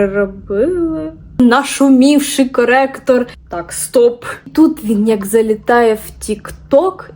переробили. Нашумівший коректор. Так, стоп. Тут він як залітає в Тік-Ток.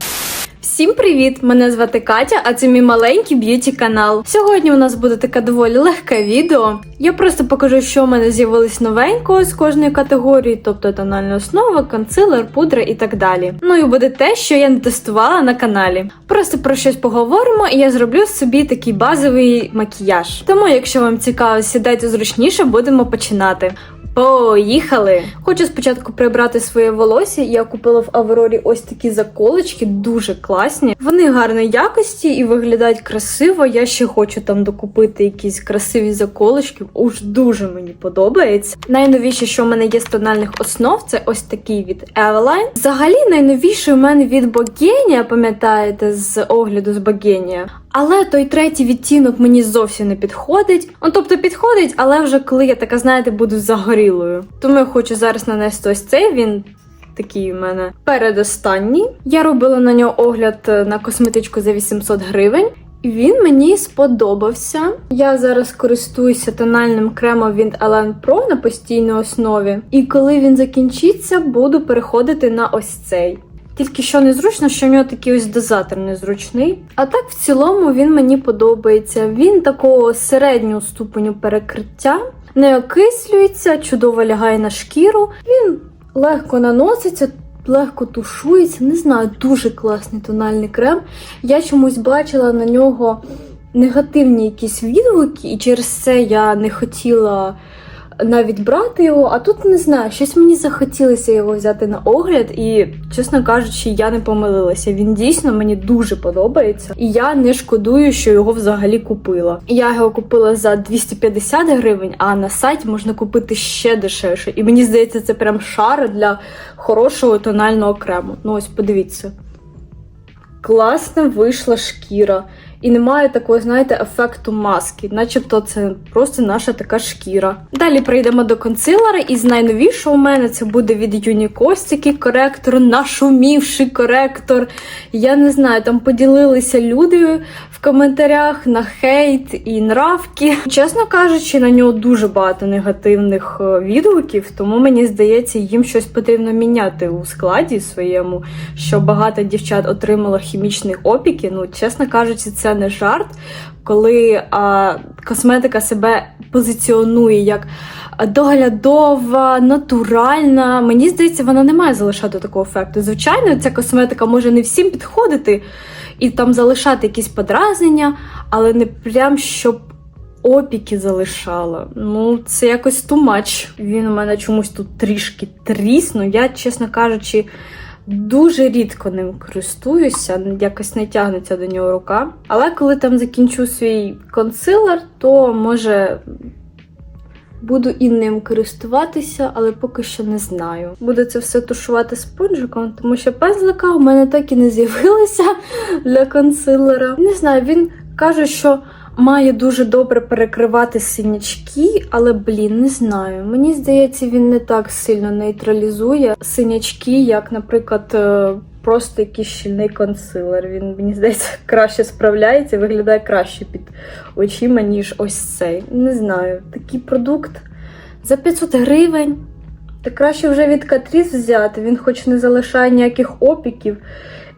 Всім привіт! Мене звати Катя, а це мій маленький б'юті канал. Сьогодні у нас буде таке доволі легке відео. Я просто покажу, що в мене з'явилось новенького з кожної категорії, тобто тональна основа, консилер, пудра і так далі. Ну і буде те, що я не тестувала на каналі. Просто про щось поговоримо, і я зроблю собі такий базовий макіяж. Тому, якщо вам цікаво, сідайте зручніше, будемо починати. Поїхали! Хочу спочатку прибрати своє волосся. Я купила в Аврорі ось такі заколочки, дуже класні. Вони гарної якості і виглядають красиво. Я ще хочу там докупити якісь красиві заколочки. Уж дуже мені подобається. Найновіше, що в мене є з тональних основ, це ось такий від Eveline. Взагалі, найновіший у мене від Bogenia, пам'ятаєте, з огляду з Bogenia. Але той третій відтінок мені зовсім не підходить. Ну, тобто підходить, але вже коли я така, знаєте, буду загорілою. Тому я хочу зараз нанести ось цей. Він такий у мене передостанній. Я робила на нього огляд е, на косметичку за 800 гривень. І Він мені сподобався. Я зараз користуюся тональним кремом від Elen Pro на постійній основі. І коли він закінчиться, буду переходити на ось цей. Тільки що незручно, що в нього такий ось дозатор незручний. А так, в цілому, він мені подобається. Він такого середнього ступеню перекриття, не окислюється, чудово лягає на шкіру. Він легко наноситься, легко тушується. Не знаю, дуже класний тональний крем. Я чомусь бачила на нього негативні якісь відгуки, і через це я не хотіла навіть брати його, а тут не знаю, щось мені захотілося його взяти на огляд, і, чесно кажучи, я не помилилася. Він дійсно мені дуже подобається, і я не шкодую, що його взагалі купила. Я його купила за 250 гривень, а на сайті можна купити ще дешевше. І мені здається, це прям шар для хорошого тонального крему. Ну ось подивіться. Класна вийшла шкіра. І немає такого, знаєте, ефекту маски, начебто це просто наша така шкіра. Далі прийдемо до консилера, і з найновішого у мене це буде від Юнікос такий коректор, нашумівший коректор. Я не знаю, там поділилися люди в коментарях на хейт і нравки. Чесно кажучи, на нього дуже багато негативних е, відгуків, тому мені здається, їм щось потрібно міняти у складі своєму, що багато дівчат отримало хімічні опіки. Ну, чесно кажучи, це не жарт, коли а, косметика себе позиціонує як доглядова, натуральна. Мені здається, вона не має залишати такого ефекту. Звичайно, ця косметика може не всім підходити і там залишати якісь подразнення, але не прям щоб. Опіки залишала. Ну, це якось much. Він у мене чомусь тут трішки тріснув. Я, чесно кажучи, Дуже рідко ним користуюся, якось не тягнеться до нього рука. Але коли там закінчу свій консилер, то може буду і ним користуватися, але поки що не знаю. Буду це все тушувати спонжиком, тому що пензлика у мене так і не з'явилося для консилера. Не знаю, він каже, що має дуже добре перекривати синячки, але, блін, не знаю. Мені здається, він не так сильно нейтралізує синячки, як, наприклад, е, просто якийсь щільний консилер. Він, мені здається, краще справляється, виглядає краще під очима, ніж ось цей. Не знаю, такий продукт за 500 гривень. Та краще вже від Катріс взяти, він хоч не залишає ніяких опіків.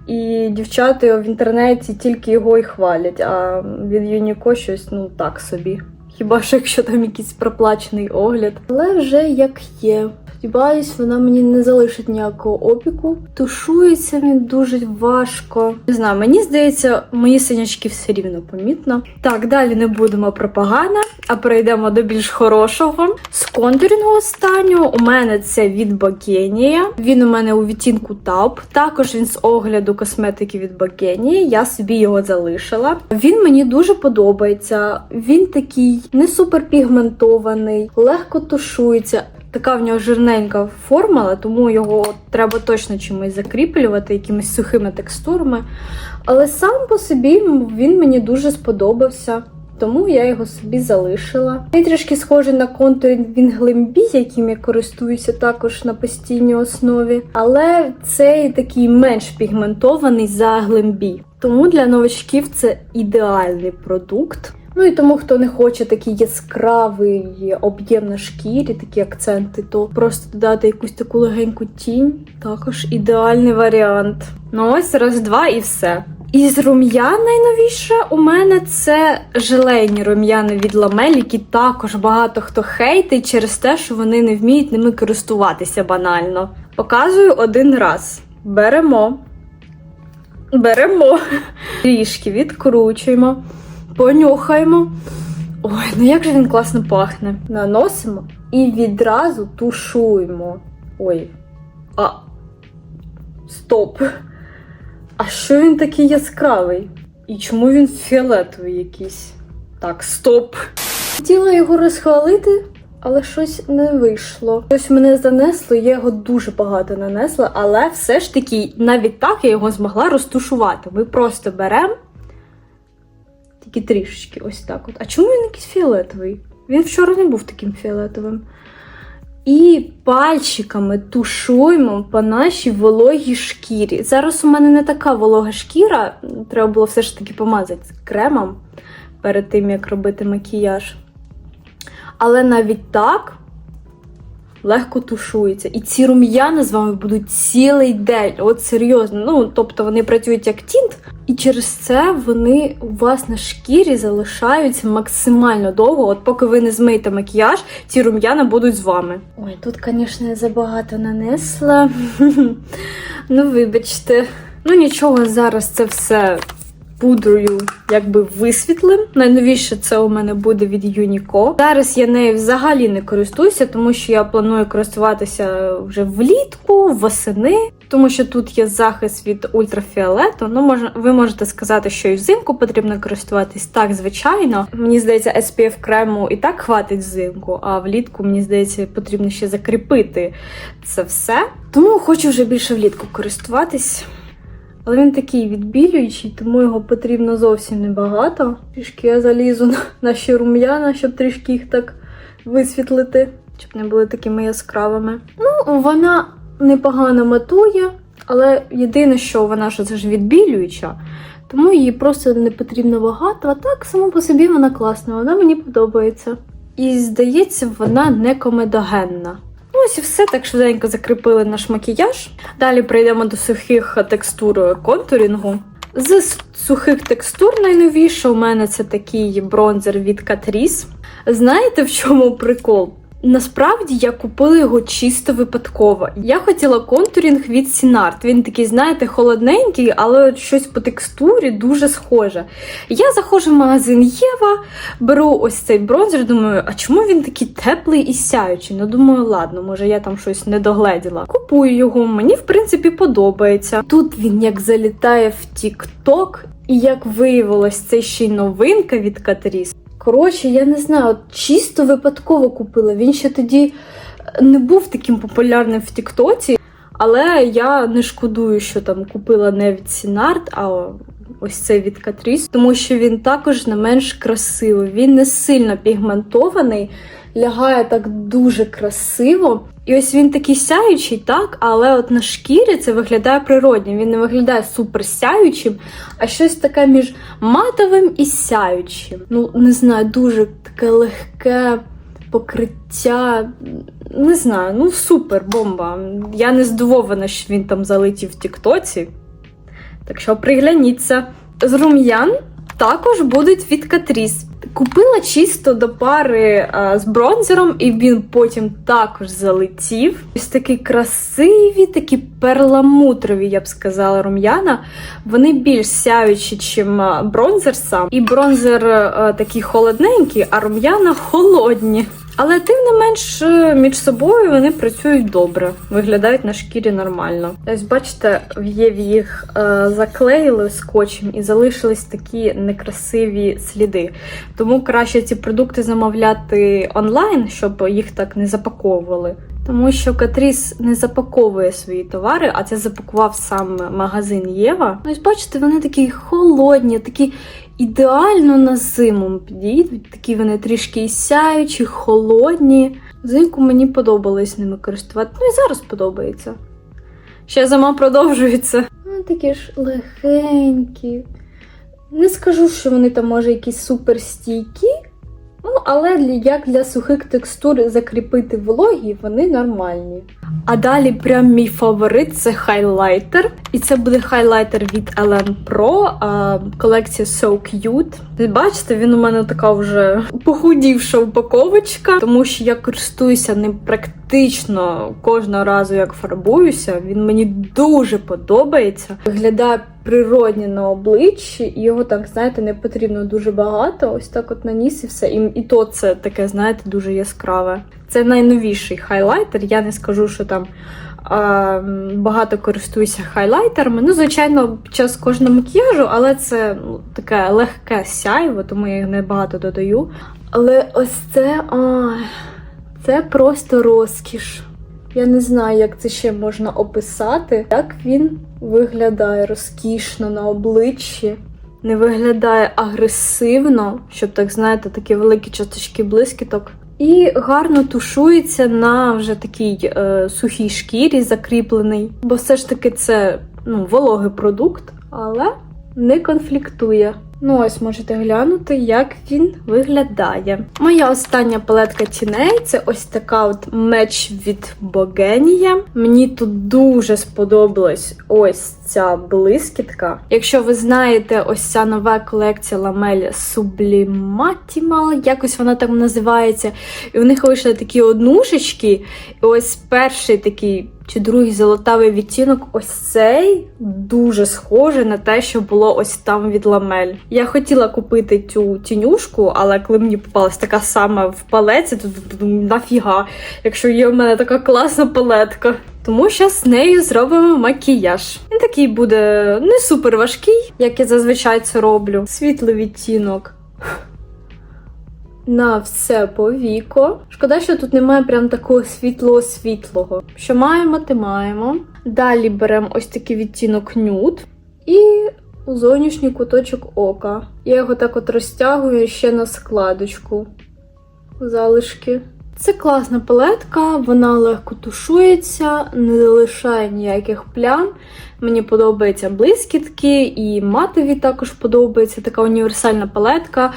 І дівчата в інтернеті тільки його і хвалять, а від Юніко щось ну так собі. Хіба що якщо там якийсь проплачений огляд. Але вже як є. Сподіваюсь, вона мені не залишить ніякого опіку. Тушується він дуже важко. Не знаю, мені здається, мої синячки все рівно помітно. Так, далі не будемо про погане, а перейдемо до більш хорошого. З контурінгу останнього у мене це від Bogenia. Він у мене у відтінку Taupe. Також він з огляду косметики від Bogenia. Я собі його залишила. Він мені дуже подобається. Він такий не суперпігментований, легко тушується. Така в нього жирненька формула, тому його треба точно чимось закріплювати, якимись сухими текстурами. Але сам по собі він мені дуже сподобався. Тому я його собі залишила. Він трішки схожий на контур він яким я користуюся також на постійній основі. Але цей такий менш пігментований за глимбі. Тому для новачків це ідеальний продукт. Ну і тому, хто не хоче такий яскравий об'єм на шкірі, такі акценти, то просто додати якусь таку легеньку тінь. Також ідеальний варіант. Ну ось раз, два і все. Із рум'ян найновіше у мене це желейні рум'яни від ламель, які також багато хто хейтить через те, що вони не вміють ними користуватися банально. Показую один раз. Беремо. Беремо. Трішки відкручуємо, понюхаємо. Ой, ну як же він класно пахне. Наносимо і відразу тушуємо. Ой. А. Стоп. А що він такий яскравий? І чому він фіолетовий якийсь? Так, стоп. Хотіла його розхвалити, але щось не вийшло. Щось мене занесло, я його дуже багато нанесла, але все ж таки, навіть так я його змогла розтушувати. Ми просто беремо тільки трішечки, ось так от. А чому він якийсь фіолетовий? Він вчора не був таким фіолетовим. І пальчиками тушуємо по нашій вологій шкірі. Зараз у мене не така волога шкіра, треба було все ж таки помазати кремом перед тим, як робити макіяж. Але навіть так легко тушується. І ці рум'яни з вами будуть цілий день. От серйозно. Ну, тобто вони працюють як тінт, і через це вони у вас на шкірі залишаються максимально довго. От поки ви не змиєте макіяж, ці рум'яна будуть з вами. Ой, тут, звісно, забагато нанесла. ну, вибачте. Ну нічого, зараз це все пудрою якби висвітлим. Найновіше це у мене буде від Юніко. Зараз я нею взагалі не користуюся, тому що я планую користуватися вже влітку, восени, тому що тут є захист від ультрафіолету. Ну, можна, ви можете сказати, що і взимку потрібно користуватись так, звичайно. Мені здається, SPF крему і так хватить взимку, а влітку, мені здається, потрібно ще закріпити це все. Тому хочу вже більше влітку користуватись. Але він такий відбілюючий, тому його потрібно зовсім небагато. Трішки я залізу на наші рум'яна, щоб трішки їх так висвітлити, щоб не були такими яскравими. Ну, вона непогано матує, але єдине, що вона ж це ж відбілююча, тому її просто не потрібно багато. А так, само по собі вона класна, вона мені подобається. І здається, вона не комедогенна. І все так швиденько закріпили наш макіяж. Далі прийдемо до сухих текстур контурінгу. З сухих текстур найновіше у мене це такий бронзер від Catrice. Знаєте, в чому прикол? Насправді я купила його чисто випадково. Я хотіла контурінг від Сінарт. Він такий, знаєте, холодненький, але щось по текстурі дуже схоже. Я заходжу в магазин Єва, беру ось цей бронзер, думаю, а чому він такий теплий і сяючий? Ну, думаю, ладно, може я там щось не догледіла. Купую його, мені в принципі подобається. Тут він як залітає в TikTok, і як виявилось, це ще й новинка від Catrice. Коротше, я не знаю, чисто випадково купила. Він ще тоді не був таким популярним в Тіктоці, але я не шкодую, що там купила не від Сінарт, а ось цей від Катріс, тому що він також не менш красивий. Він не сильно пігментований, лягає так дуже красиво. І ось він такий сяючий, так, але от на шкірі це виглядає природньо. Він не виглядає супер сяючим, а щось таке між матовим і сяючим. Ну, не знаю, дуже таке легке покриття. Не знаю, ну супер бомба. Я не здивована, що він там залетів в Тіктоці. Так що пригляніться. З рум'ян також будуть від Катріс. Купила чисто до пари а, з бронзером, і він потім також залетів. Ось такі красиві, такі перламутрові, я б сказала, рум'яна. Вони більш сяючі, чим бронзер сам. І бронзер а, такий холодненький, а рум'яна холодні. Але тим не менш е, між собою вони працюють добре, виглядають на шкірі нормально. Ось бачите, в Єві їх е, заклеїли скотчем і залишились такі некрасиві сліди. Тому краще ці продукти замовляти онлайн, щоб їх так не запаковували. Тому що Катріс не запаковує свої товари, а це запакував сам магазин Єва. Ось бачите, вони такі холодні, такі ідеально на зиму підійдуть. Такі вони трішки сяючі, холодні. Взимку мені подобалось ними користувати. Ну і зараз подобається. Ще зима продовжується. Ну, такі ж легенькі. Не скажу, що вони там може якісь супер стійкі. Ну, але як для сухих текстур закріпити вологі, вони нормальні. А далі прям мій фаворит це хайлайтер. І це буде хайлайтер від Ellen Pro, а, колекція So Cute. Бачите, він у мене така вже похудівша упаковочка, тому що я користуюся ним практично кожного разу, як фарбуюся. Він мені дуже подобається. Виглядає природні на обличчі, і його так, знаєте, не потрібно дуже багато. Ось так от наніс і все. І, і то це таке, знаєте, дуже яскраве. Це найновіший хайлайтер. Я не скажу, що там а, багато користуюся хайлайтерами. Ну, звичайно, під час кожного макіяжу, але це ну, таке легке сяйво, тому я їх не багато додаю. Але ось це, ой, це просто розкіш. Я не знаю, як це ще можна описати. Як він виглядає розкішно на обличчі, не виглядає агресивно, щоб так знаєте, такі великі часточки блискіток. І гарно тушується на вже такій е, сухій шкірі, закріплений. Бо все ж таки це ну, вологий продукт, але не конфліктує. Ну, ось можете глянути, як він виглядає. Моя остання палетка тіней це ось така от меч від Богенія. Мені тут дуже сподобалась ось ця блискітка. Якщо ви знаєте, ось ця нова колекція ламель Sublimational, якось вона там називається. І в них вийшли такі однушечки. І ось перший такий чи другий золотавий відтінок, ось цей дуже схожий на те, що було ось там від ламель. Я хотіла купити цю тінюшку, але коли мені попалась така сама в палеці, то думаю, нафіга, якщо є в мене така класна палетка. Тому що з нею зробимо макіяж. Він такий буде не супер важкий, як я зазвичай це роблю. Світлий відтінок. На все по віко. Шкода, що тут немає прям такого світлого-світлого. Що маємо, те маємо. Далі беремо ось такий відтінок нюд і зовнішній куточок ока. Я його так от розтягую ще на складочку. Залишки. Це класна палетка, вона легко тушується, не залишає ніяких плям. Мені подобаються блискітки, і матові також подобається. Така універсальна палетка.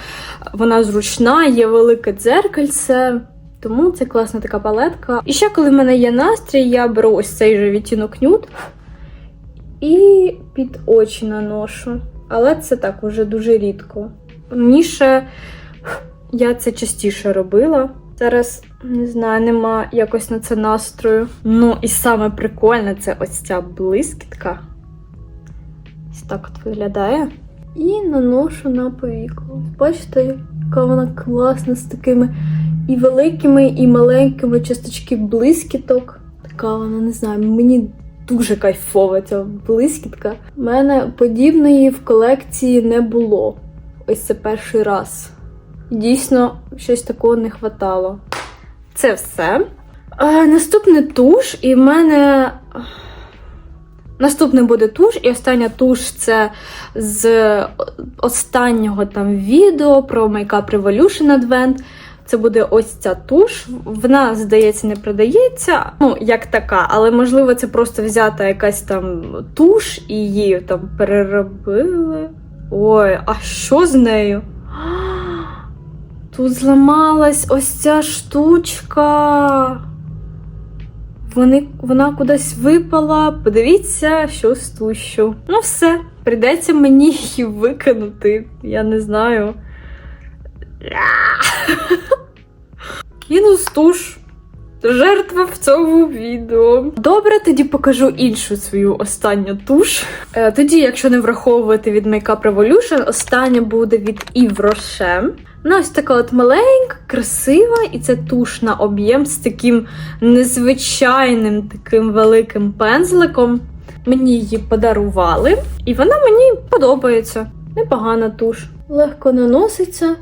Вона зручна, є велике дзеркальце. Тому це класна така палетка. І ще, коли в мене є настрій, я беру ось цей же відтінок нюд і під очі наношу. Але це так уже дуже рідко. Раніше я це частіше робила. Зараз не знаю, нема якось на це настрою. Ну, і саме прикольне це ось ця блискітка. Ось так от виглядає. І наношу на повіку. Бачите, яка вона класна з такими і великими, і маленькими часточки блискіток. Така вона, не знаю, мені дуже кайфова ця блискітка. У мене подібної в колекції не було. Ось це перший раз. Дійсно, щось такого не хватало. Це все. Е, наступний туш, і в мене. Наступний буде туш, і остання туш це з останнього там відео про Makeup Revolution Advent. Це буде ось ця туш. Вона, здається, не продається, ну, як така, але можливо, це просто взята якась там туш і її там переробили. Ой, а що з нею? Тут зламалась ось ця штучка. Вони, вона кудись випала. Подивіться, що з тущу. Ну, все, прийдеться мені її викинути. Я не знаю. Мінус туш. Жертва в цьому відео. Добре, тоді покажу іншу свою останню туш. Е, тоді, якщо не враховувати від Makeup Revolution, остання буде від Yves Rocher. Вона ось така от маленька, красива, і це туш на об'єм з таким незвичайним таким великим пензликом. Мені її подарували, і вона мені подобається. Непогана туш. Легко наноситься,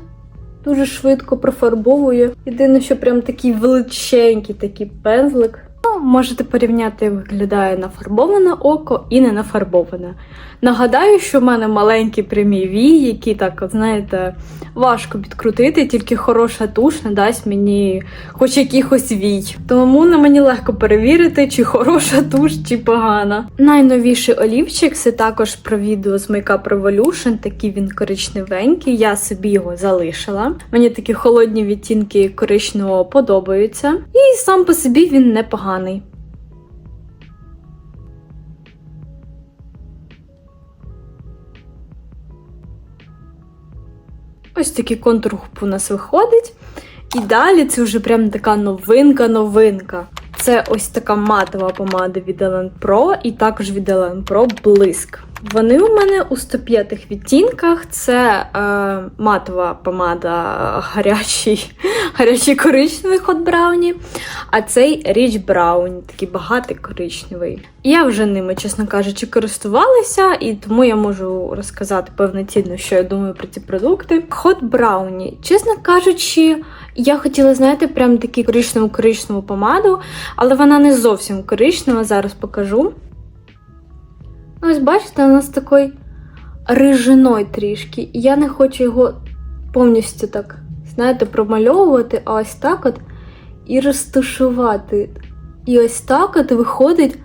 дуже швидко профарбовує. Єдине, що прям такий величенький такий пензлик. Можете порівняти, як виглядає нафарбоване око і не нафарбоване. Нагадаю, що в мене маленькі прямі вії, які так, знаєте, важко підкрутити, тільки хороша туш не дасть мені хоч якихось вій. Тому на мені легко перевірити, чи хороша туш, чи погана. Найновіший олівчик це також про відео з Makeup Revolution, такий він коричневенький. Я собі його залишила. Мені такі холодні відтінки коричневого подобаються. І сам по собі він непоганий. Ось такий контур у нас виходить. І далі це вже прям така новинка-новинка. Це ось така матова помада від Ellen Pro і також від Ellen Pro Блиск. Вони у мене у 105 відтінках. Це е, матова помада гарячий, гарячий коричневий хот брауні, а цей річ брауні, такий багатий коричневий. Я вже ними, чесно кажучи, користувалася, і тому я можу розказати повноцінно, що я думаю про ці продукти. Хот брауні, чесно кажучи, я хотіла, знаєте, прям таку коричневу коричневу помаду, але вона не зовсім коричнева, зараз покажу. Ось бачите, у нас такий рижиной трішки. Я не хочу його повністю так, знаєте, промальовувати, а ось так от і розташувати. І ось так от виходить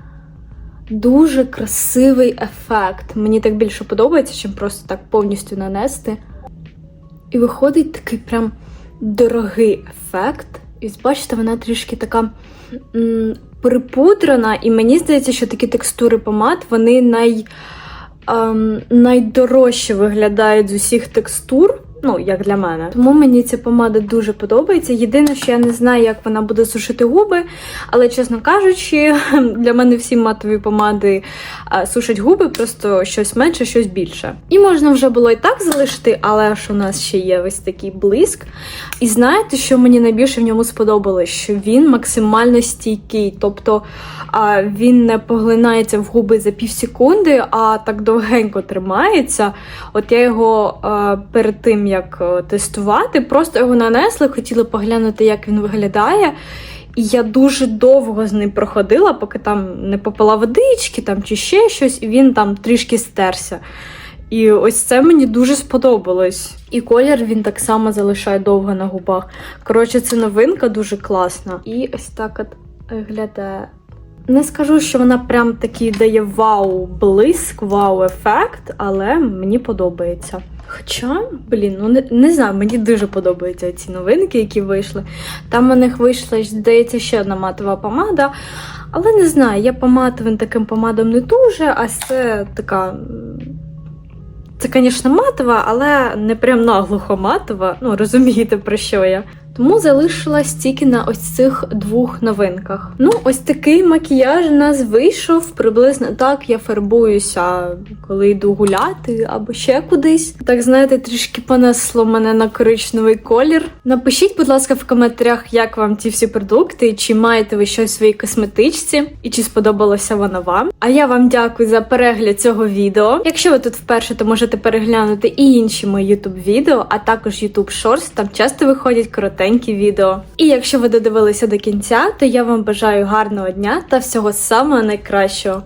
дуже красивий ефект. Мені так більше подобається, чим просто так повністю нанести. І виходить такий прям дорогий ефект. І бачите, вона трішки така м, припудрена, і мені здається, що такі текстури помад вони най, ем, найдорожче виглядають з усіх текстур. Ну, як для мене. Тому мені ця помада дуже подобається. Єдине, що я не знаю, як вона буде сушити губи, але, чесно кажучи, для мене всі матові помади сушать губи, просто щось менше, щось більше. І можна вже було і так залишити, але ж у нас ще є ось такий блиск. І знаєте, що мені найбільше в ньому сподобалось? Що він максимально стійкий, тобто він не поглинається в губи за пів секунди, а так довгенько тримається. От я його перед тим як е, тестувати, просто його нанесли, хотіла поглянути, як він виглядає. І я дуже довго з ним проходила, поки там не попила водички там, чи ще щось, і він там трішки стерся. І ось це мені дуже сподобалось. І колір він так само залишає довго на губах. Коротше, це новинка дуже класна. І ось так от виглядає. Не скажу, що вона прям такий дає вау блиск, вау ефект, але мені подобається. Хоча, блін, ну не, не знаю, мені дуже подобаються ці новинки, які вийшли. Там у них вийшла, здається, ще одна матова помада. Але не знаю, я поматовим таким помадам не дуже, а це така. Це, звісно, матова, але не прям наглухо матова. Ну, розумієте, про що я. Тому залишилась тільки на ось цих двох новинках. Ну, ось такий макіяж у нас вийшов. Приблизно так я фарбуюся, коли йду гуляти або ще кудись. Так знаєте, трішки понесло мене на коричневий колір. Напишіть, будь ласка, в коментарях, як вам ці всі продукти, чи маєте ви щось в своїй косметичці, і чи сподобалося воно вам. А я вам дякую за перегляд цього відео. Якщо ви тут вперше, то можете переглянути і інші мої YouTube відео, а також YouTube Shorts, там часто виходять коротенькі відео. І якщо ви додивилися до кінця, то я вам бажаю гарного дня та всього самого найкращого.